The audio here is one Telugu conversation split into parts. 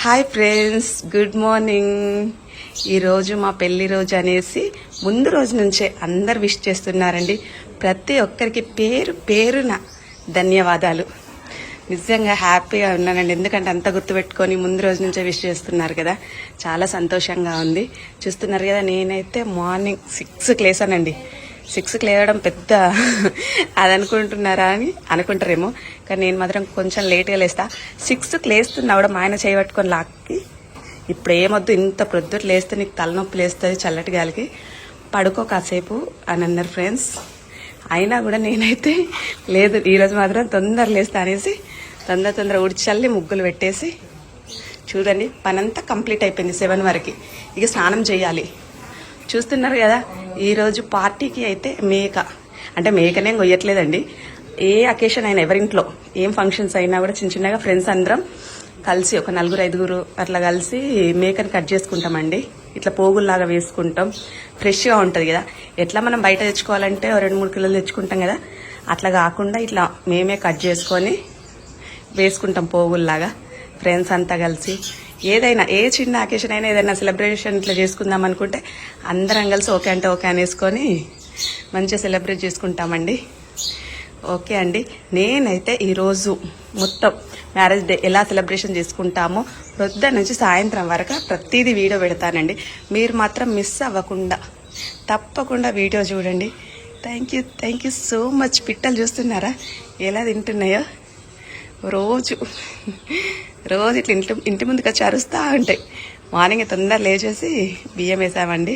హాయ్ ఫ్రెండ్స్ గుడ్ మార్నింగ్ ఈరోజు మా పెళ్ళి రోజు అనేసి ముందు రోజు నుంచే అందరు విష్ చేస్తున్నారండి. ప్రతి ఒక్కరికి పేరు పేరున ధన్యవాదాలు. నిజంగా హ్యాపీగా ఉన్నానండి. ఎందుకంటే అంత గుర్తుపెట్టుకొని ముందు రోజు నుంచే విష్ చేస్తున్నారు కదా. చాలా సంతోషంగా ఉంది. చూస్తున్నారు కదా నేనైతే మార్నింగ్ సిక్స్కి లేసానండి. సిక్స్కి లేవడం పెద్ద అది అనుకుంటున్నారా అని అనుకుంటారేమో. కానీ నేను మాత్రం కొంచెం లేట్గా లేస్తా. సిక్స్కి లేస్తున్నా కూడా మా ఆయన చేయబట్టుకొని లాక్కి. ఇప్పుడు ఏమొద్దు ఇంత ప్రొద్దుట లేస్తే నీకు తలనొప్పి లేస్తుంది చల్లటి గాలికి. పడుకో కాసేపు అని అన్నారు ఫ్రెండ్స్ అయినా కూడా నేనైతే లేదు ఈరోజు మాత్రం తొందర లేస్తా అనేసి తొందర తొందర ఉడిచల్లి ముగ్గులు పెట్టేసి చూడండి పనంతా కంప్లీట్ అయిపోయింది సెవెన్ వరకు. ఇక స్నానం చేయాలి. చూస్తున్నారు కదా ఈరోజు పార్టీకి అయితే మేక. అంటే మేకనే కొయ్యట్లేదండి. ఏ అకేషన్ అయినా ఎవరింట్లో ఏం ఫంక్షన్స్ అయినా కూడా చిన్న చిన్నగా ఫ్రెండ్స్ అందరం కలిసి ఒక నలుగురు ఐదుగురు అట్లా కలిసి మేకని కట్ చేసుకుంటామండి. ఇట్లా పోగుల్లాగా వేసుకుంటాం. ఫ్రెష్గా ఉంటుంది కదా. ఎట్లా మనం బయట తెచ్చుకోవాలంటే ఓ రెండు మూడు కిలోలు తెచ్చుకుంటాం కదా. అట్లా కాకుండా ఇట్లా మేమే కట్ చేసుకొని వేసుకుంటాం పోగుల్లాగా. ఫ్రెండ్స్ అంతా కలిసి ఏదైనా ఏ చిన్న అకేషన్ అయినా ఏదైనా సెలబ్రేషన్ ఇట్లా చేసుకుందాం అనుకుంటే అందరం కలిసి ఓకే అంటే ఓకే అనేసుకొని మంచిగా సెలబ్రేట్ చేసుకుంటామండి. ఓకే అండి. నేనైతే ఈరోజు మొత్తం మ్యారేజ్ డే ఎలా సెలబ్రేషన్ చేసుకుంటామో ప్రొద్దున నుంచి సాయంత్రం వరకు ప్రతిదీ వీడియో పెడతానండి. మీరు మాత్రం మిస్ అవ్వకుండా తప్పకుండా వీడియో చూడండి. Thank you thank you so much పిట్టలు చూస్తున్నారా? ఎలా తింటున్నాయో? రోజు రోజు ఇట్లా ఇంటి ఇంటి ముందుకు వచ్చి అరుస్తూ ఉంటాయి మార్నింగ్ తొందర లేచేసి బియ్యం వేసామండి.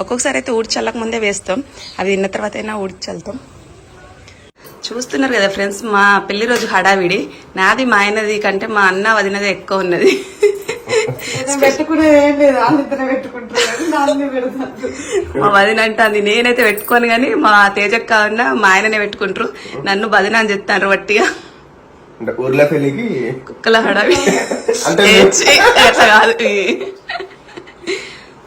ఒక్కొక్కసారి అయితే ఊడ్చి చల్లక ముందే వేస్తాం. అవి తిన్న తర్వాత అయినా ఊడ్చి చల్లుతాం. చూస్తున్నారు కదా ఫ్రెండ్స్ మా పెళ్ళి రోజు హడావిడి. నాది మా ఆయనది కంటే మా అన్న వదినది ఎక్కువ ఉన్నది. మా వదిన అంటుంది నేనైతే పెట్టుకోను కానీ మా తేజక్క ఉన్న మా ఆయననే పెట్టుకుంటారు. నన్ను బదిన అని చెప్తాను వట్టిగా. అంటే కుక్కల హడావిడి అంటే అట్లా కాదు.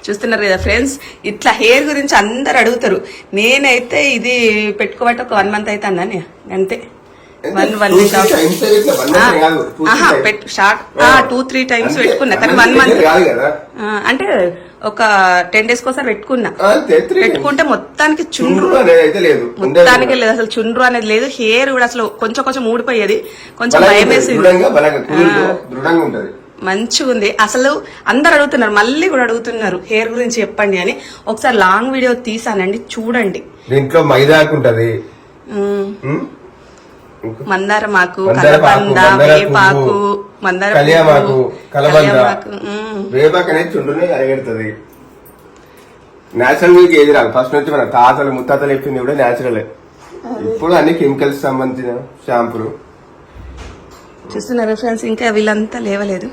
చూస్తున్నారు కదా ఫ్రెండ్స్ ఇట్లా హెయిర్ గురించి అందరు అడుగుతారు. నేనైతే ఇది పెట్టుకోబట్టి ఒక వన్ మంత్ అయితే అన్నాను అంతే. One one short two three times పెట్టుకున్నా కానీ వన్ మంత్ అంటే ఒక టెన్ డేస్ కోసం పెట్టుకున్నా. పెట్టుకుంటే మొత్తానికి చుండ్రు లేదు. మొత్తానికి లేదు అసలు చుండ్రు అనేది లేదు. హెయిర్ కూడా అసలు కొంచెం కొంచెం ఊడిపోయేది. కొంచెం భయం వేసింది. మంచిగా ఉంది. అసలు అందరు అడుగుతున్నారు మళ్ళీ కూడా అడుగుతున్నారు హెయిర్ గురించి చెప్పండి అని. ఒకసారి లాంగ్ వీడియో తీసానండి చూడండి. దీంట్లో మైదాకు ఉంటది. ఉమ్, ఉమ్? ఇంకా మందారమాకు మందారమాకు, కలబంద మందార వేపాకు. మందార కలియామాకు పువ్వు, కలబంద. కలియామాకు, ఉమ్. వేపాకు అనేది చుండునే అరగెడుతుంది. నేచురల్ మీకు ఏది రాదు. ఫస్ట్ నుంచి మన తాతలు ముత్తాతలు చెప్పింది కూడా నేచురలే ఇప్పుడు అన్ని కెమికల్స్ సంబంధించిన షాంపూలు చూస్తున్నారు ఫ్రెండ్స్ ఇంకా వీళ్ళంతా లేవలేదు.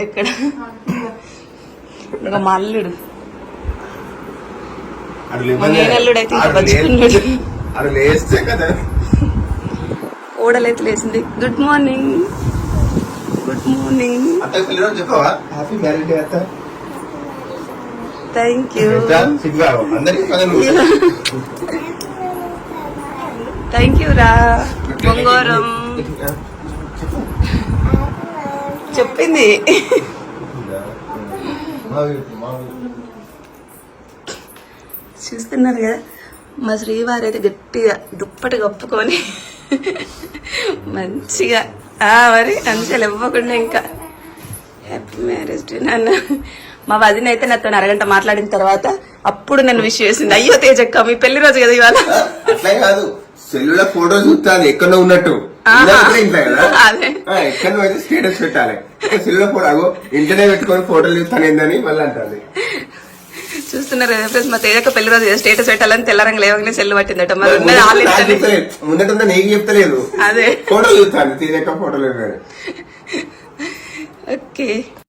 ఎక్కడ? ఇంకా మల్లుడు. అటు మా మేనల్లుడైతే ఇంకా బతుకున్నాడు. ఓడలైతే లేచింది. Good morning good morning thank you thank you రా బొంగోరం చెప్పింది. చూస్తున్నారు కదా మా శ్రీవారి అయితే గట్టిగా దుప్పటి కప్పుకొని మంచిగా. ఆ మరి మంచిగా ఇవ్వకుండా ఇంకా. హ్యాపీ మ్యారేజ్ డే నాన్న. మా వదిన అయితే నాతో అరగంట మాట్లాడిన తర్వాత అప్పుడు నన్ను విష్ చేసింది. అయ్యో తేజక్క మీ పెళ్ళి రోజు కదా ఇవాళ? అట్లా కాదు. సెల్లులో ఫోటో చూస్తాను ఎక్కడో ఉన్నట్టు. ఎక్కడో స్టేటస్ పెట్టాలి. సెల్లులో ఫోటో ఇంటనే పెట్టుకొని ఫోటోలు చూస్తాను ఏందని మళ్ళీ అంటుంది. చూస్తున్నారు ఫ్రెండ్స్ మా తేజక్క పెళ్ళి రోజు స్టేటస్ పెట్టాలని తెల్లరంగా లేవగానే సెల్లు పట్టిందట. మరి ఉన్నది. ముందట నీకు చెప్తలేదు. అదే. ఫోటోలు చూస్తాను తీరక ఫోటోలు ఓకే.